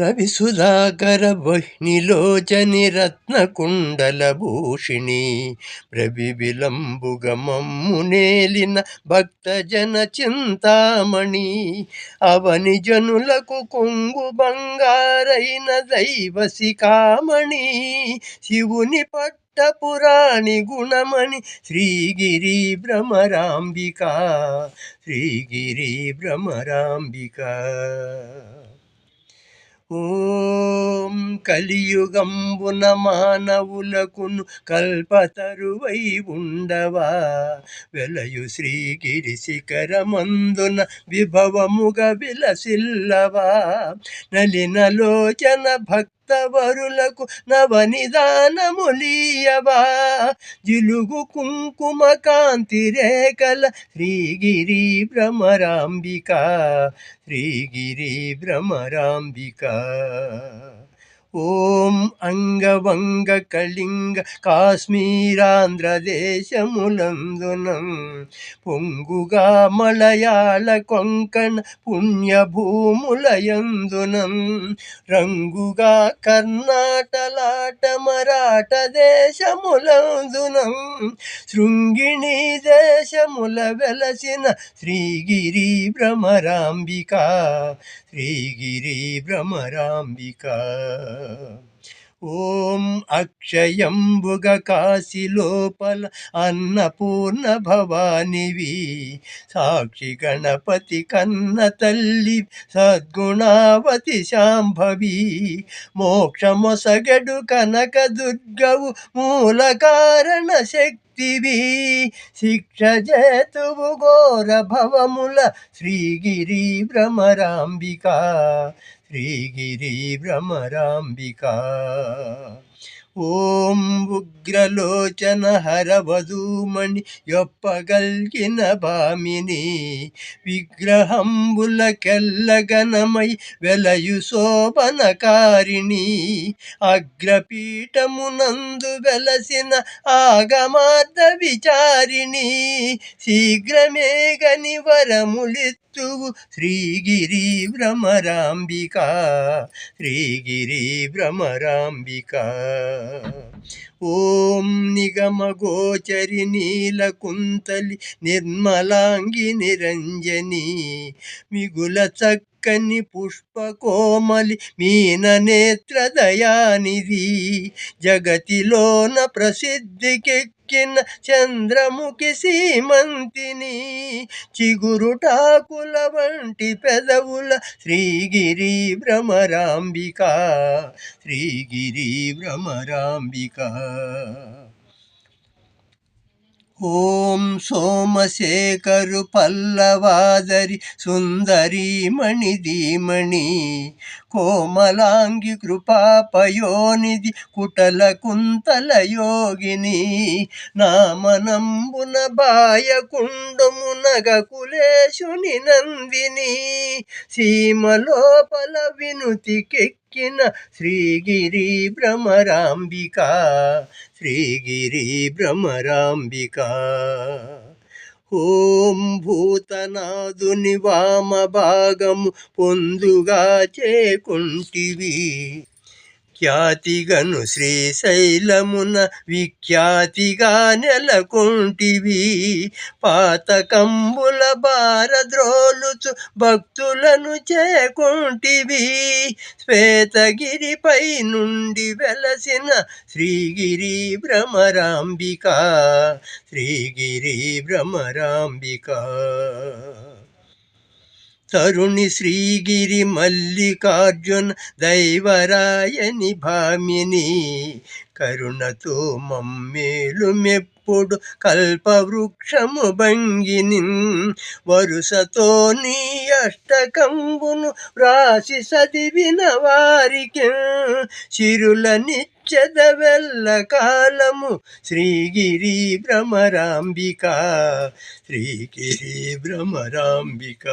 రవి సుధాకర వహ్నిలోచని రత్నకుండల భూషిణి. రవి విలంబుగమమ్ము భక్తజన చింతామణి. అవని జనులకు కొంగు బంగారైన దైవసికామణి శివుని శివుని పట్టపురాణి గుణమణి శ్రీగిరి భ్రమరాంబిక. శ్రీగిరి భ్రమరాంబిక. ఓం కలియుగంబున మానవులకును కల్పతరువై ఉండవా? వెలయు శ్రీగిరి శిఖరమందున విభవముగ విలసిల్లవా? నలినలోచన భక్తి భక్తవరులకు నవనిదానములీయవా? జిలుగు కుంకుమ కాంతి రేఖల శ్రీగిరి భ్రమరాంబిక శ్రీగిరి భ్రమరాంబిక. ఓం అంగవంగ కళింగ కాశ్మీరాంధ్రదేశములందునం పొంగుగా మలయాళ కొంకణ పుణ్యభూములయందునం రంగుగా కర్ణాటలాట మరాఠ దేశములందునం శృంగిణి దేశముల వెలసిన శ్రీగిరి భ్రమరాంబిక శ్రీగిరి భ్రమరాంబిక. ఓం అక్షయంబుగ కాశీ లోపల అన్నపూర్ణ భవానివి సాక్షి గణపతి కన్న తల్లి సద్గుణావతి శాంభవి. మోక్షమొసగడు కనక దుర్గవు మూల కారణ శక్తి శక్తివి శిక్ష జేతువు ఘోర భవముల శ్రీగిరి భ్రమరాంబిక. శ్రీగిరి భ్రమరాంబిక. ఓం ఉగ్రలోచన హరవధూమణి యొప్పగల్గిన భామిని. విగ్రహంబుల కెల్లగనమై వెలయు శోభనకారిణి. అగ్రపీఠమునందు వెలసిన ఆగమార్థ విచారిణి. శీఘ్రమే గని వరములి వరములిత్తువు శ్రీగిరి భ్రమరాంబిక శ్రీగిరి భ్రమరాంబిక. ఓం నిగమగోచరి నీలకుంతలి నిర్మలాంగి నిరంజని మిగుల చక్కని పుష్పకోమలి మీన నేత్ర దయానిధి జగతిలోన ప్రసిద్ధికెక్కిన చంద్రముఖి సీమంతిని చిగురుటాకుల వంటి పెదవుల శ్రీగిరి భ్రమరాంబిక శ్రీగిరి భ్రమరాంబిక. ఓం సోమశేఖరు పల్లవాదరి సుందరీ మణిధీమణి కోమలాంగి కృపాపయోనిధి కుటల కుంతల యోగిని నామనంబున బాయకుండమునగ కులేశుని నందిని సీమలోపల వినుతికి కిన శ్రీగిరి భ్రమరాంబిక శ్రీగిరి భ్రమరాంబిక. ఓం భూతనాదుని వామ భాగము పొందుగా చేకుంటివి. ఖ్యాతిగను శ్రీశైలమున విఖ్యాతిగా నెలకొంటివి. పాతకంబుల బారద్రోలుచు భక్తులను చేకొంటివి. శ్వేతగిరిపై నుండి వెలసిన శ్రీగిరి భ్రమరాంబిక శ్రీగిరి భ్రమరాంబిక. తరుణి శ్రీగిరి మల్లికార్జున దైవరాయని భామిని కరుణతో మమ్మేలు మెప్పుడు కల్పవృక్షము భంగిని. వరుసతో నీ అష్టకంబును రాసి చదివిన వారికి. చిరుల చెదవెల్ల కాలము. శ్రీగిరి భ్రమరాంబిక శ్రీగిరి భ్రమరాంబిక.